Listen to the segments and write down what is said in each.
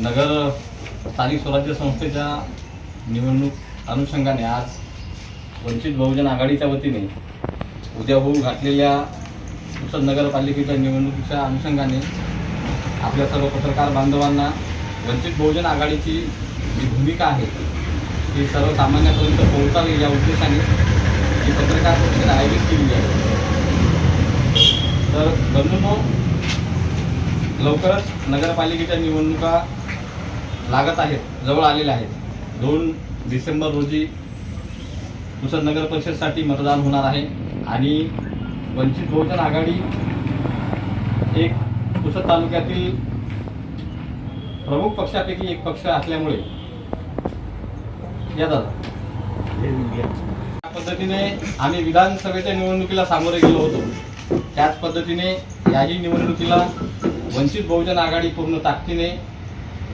नगर स्थानिक स्वराज्य संस्थेच्या निवडणूक अनुषंगाने आज वंचित बहुजन आघाडीच्या वतीने उद्या होऊ घातलेल्या पुसद नगरपालिकेच्या निवडणुकीच्या अनुषंगाने आपल्या सर्व पत्रकार बांधवांना वंचित बहुजन आघाडीची जी भूमिका आहे ती सर्वसामान्यापर्यंत पोहोचावी या उद्देशाने ही पत्रकार परिषद आयोजित केली आहे. तर बंधूंनो लवकरच नगरपालिकेच्या निवडणुका लागत आहेत जवळ आलेल्या आहेत. दोन डिसेंबर रोजी पुसद नगर परिषदसाठी मतदान होणार आहे आणि वंचित बहुजन आघाडी एक पुसद तालुक्यातील प्रमुख पक्षापैकी एक पक्ष असल्यामुळे या दादा. त्या पद्धतीने आम्ही विधानसभेच्या निवडणुकीला सामोरे गेलो होतो. त्याच पद्धतीने याही निवडणुकीला वंचित बहुजन आघाडी पूर्ण ताकदीने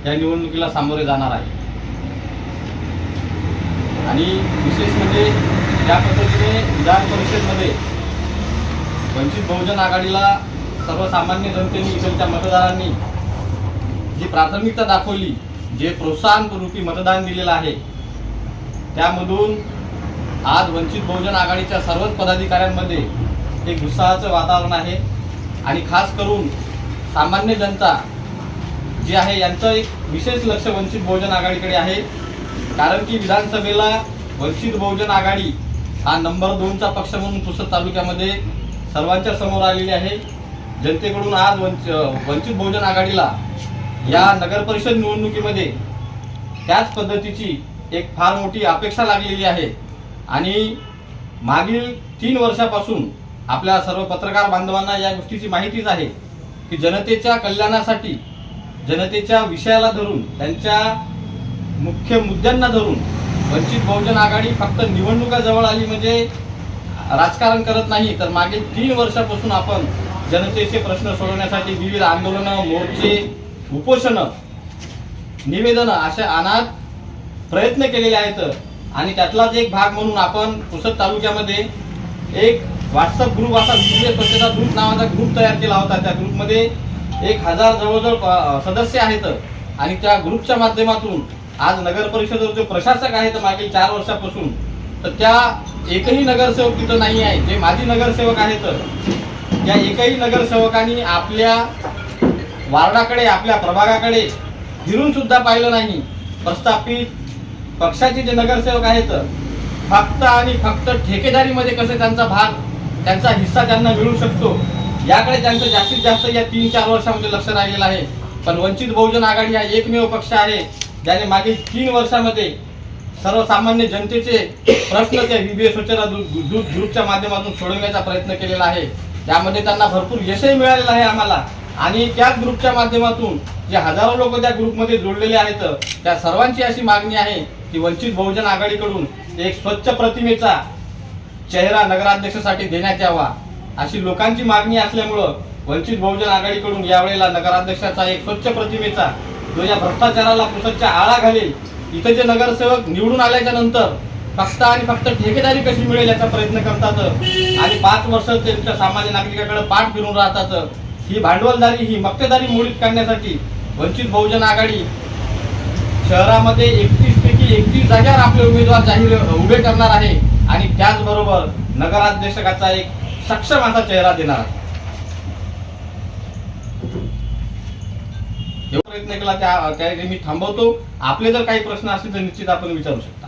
या निवडणुकीला सामोरे जाणार आहे. आणि विशेष म्हणजे या पद्धतीने विधान परिषदमध्ये वंचित बहुजन आघाडीला सर्वसामान्य जनतेने इकडच्या मतदारांनी जी प्राथमिकता दाखवली जे प्रोत्साहन रूपी मतदान दिलेलं आहे त्यामधून आज वंचित बहुजन आघाडीच्या सर्वच पदाधिकाऱ्यांमध्ये एक उत्साहाचं वातावरण आहे. आणि खास करून सामान्य जनता जी आहे यांचं एक विशेष लक्ष वंचित बहुजन आघाडीकडे आहे. कारण की विधानसभेला वंचित बहुजन आघाडी हा नंबर दोनचा पक्ष म्हणून पुसद तालुक्यामध्ये सर्वांच्या समोर आलेली आहे. जनतेकडून आज वंच वंचित बहुजन आघाडीला या नगरपरिषद निवडणुकीमध्ये त्याच पद्धतीची एक फार मोठी अपेक्षा लागलेली आहे. आणि मागील तीन वर्षापासून आपल्या सर्व पत्रकार बांधवांना या गोष्टीची माहितीच आहे. की जनतेच्या कल्याणासाठी जनतेच्या विषयाला धरून त्यांच्या मुख्य मुद्द्यांना धरून वंचित बहुजन आघाडी फक्त निवडणुका जवळ आली म्हणजे राजकारण करत नाही तर मागील तीन वर्षापासून आपण जनतेचे प्रश्न सोडवण्यासाठी विविध आंदोलनं मोर्चे उपोषणं निवेदनं अशा अनाथ प्रयत्न केलेले आहेत. आणि त्यातलाच एक भाग म्हणून आपण पुसद तालुक्यामध्ये एक व्हॉट्सअप ग्रुप असा विजय स्वच्छता ग्रुप नावाचा ग्रुप तयार केला होता. त्या ग्रुपमध्ये एक हजार जवळजवळ सदस्य आहेत. आणि त्या ग्रुपच्या माध्यमातून आज नगर परिषदेवर जो प्रशासक आहेत मागील चार वर्षापासून तर त्या एकही नगरसेवक तिथं नाही आहे जे माजी नगरसेवक आहेत त्या एकही नगरसेवकांनी आपल्या वार्डाकडे आपल्या प्रभागाकडे फिरून सुद्धा पाहिलं नाही. प्रस्थापित पक्षाचे जे नगरसेवक आहेत फक्त आणि फक्त ठेकेदारीमध्ये कसे त्यांचा भाग त्यांचा हिस्सा त्यांना मिळू शकतो. याकडे त्यांचं जास्तीत जास्त या तीन चार वर्षामध्ये लक्ष राहिलेलं आहे. पण वंचित बहुजन आघाडी हा एकमेव पक्ष आहे. ज्याने मागील तीन वर्षामध्ये सर्वसामान्य जनतेचे प्रश्न त्या विबीए ग्रुपच्या माध्यमातून सोडवण्याचा प्रयत्न केलेला आहे. त्यामध्ये त्यांना भरपूर यशही मिळालेलं आहे आम्हाला. आणि त्याच ग्रुपच्या माध्यमातून जे हजारो लोक त्या ग्रुपमध्ये जोडलेले आहेत त्या सर्वांची अशी मागणी आहे की वंचित बहुजन आघाडीकडून एक स्वच्छ प्रतिमेचा चेहरा नगराध्यक्षासाठी देण्यात यावा अशी लोकांची मागणी असल्यामुळं वंचित बहुजन आघाडीकडून यावेळेला नगराध्यक्षाचा एक स्वच्छ प्रतिमेचा जो या भ्रष्टाचाराला पुसटच्या आळा घालेल इथे जे नगरसेवक निवडून आल्याच्यानंतर फक्त आणि फक्त ठेकेदारी कशी मिळेल याचा प्रयत्न करतात आणि पाच वर्ष त्यांच्या सामान्य नागरिकाकडे पाठ फिरून राहतात ही भांडवलदारी ही मक्तेदारी मोडीत काढण्यासाठी वंचित बहुजन आघाडी शहरामध्ये एकतीस पैकी एकतीस जागेवर आपले उमेदवार जाहीर उभे करणार आहे. आणि त्याचबरोबर नगराध्यक्षकाचा एक सक्षम असा चेहरा देणार प्रयत्न केला त्या त्या मी थांबवतो. आपले जर काही प्रश्न असतील तर निश्चित आपण विचारू शकतो.